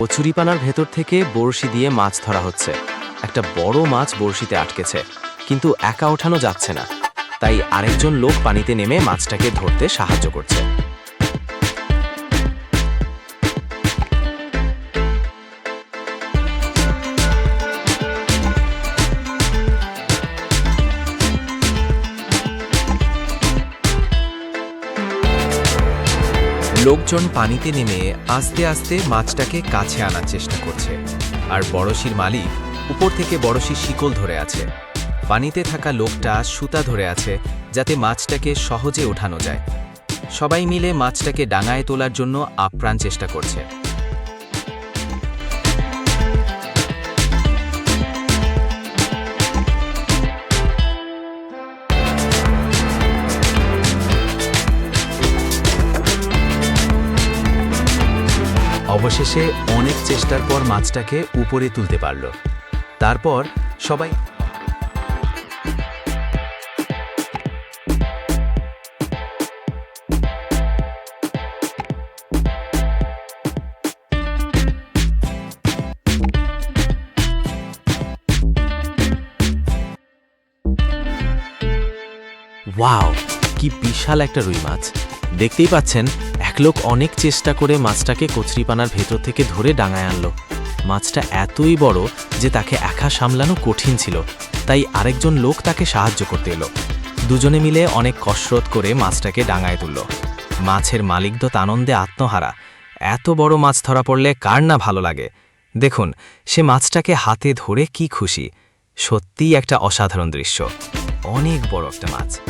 কচুরিপানার ভেতর থেকে বড়শি দিয়ে মাছ ধরা হচ্ছে। একটা বড় মাছ বড়শিতে আটকেছে, কিন্তু একা ওঠানো যাচ্ছে না। তাই আরেকজন লোক পানিতে নেমে মাছটাকে ধরতে সাহায্য করছে। লোকজন পানিতে নেমে আস্তে আস্তে মাছটাকে কাছে আনার চেষ্টা করছে। আর বড়শির মালিক উপর থেকে বড়শির শিকল ধরে আছে। পানিতে থাকা লোকটা সুতা ধরে আছে যাতে মাছটাকে সহজে ওঠানো যায়। সবাই মিলে মাছটাকে ডাঙায় তোলার জন্য আপ্রাণ চেষ্টা করছে। অবশেষে অনেক চেষ্টার পর মাছটাকে উপরে তুলতে পারল। তারপর সবাই ওয়াও, কি বিশাল একটা রুই মাছ। দেখতেই পাচ্ছেন লোক অনেক চেষ্টা করে মাছটাকে কচরিপানার ভেতর থেকে ধরে ডাঙায় আনলো। মাছটা এতই বড় যে তাকে একা সামলানো কঠিন ছিল, তাই আরেকজন লোক তাকে সাহায্য করতে এলো। দুজনে মিলে অনেক কসরত করে মাছটাকে ডাঙায় তুলল। মাছের মালিক মালিকদত আনন্দে আত্মহারা, এত বড় মাছ ধরা পড়লে কার না ভালো লাগে? দেখুন, সে মাছটাকে হাতে ধরে কি খুশি। সত্যিই একটা অসাধারণ দৃশ্য। অনেক বড় একটা মাছ।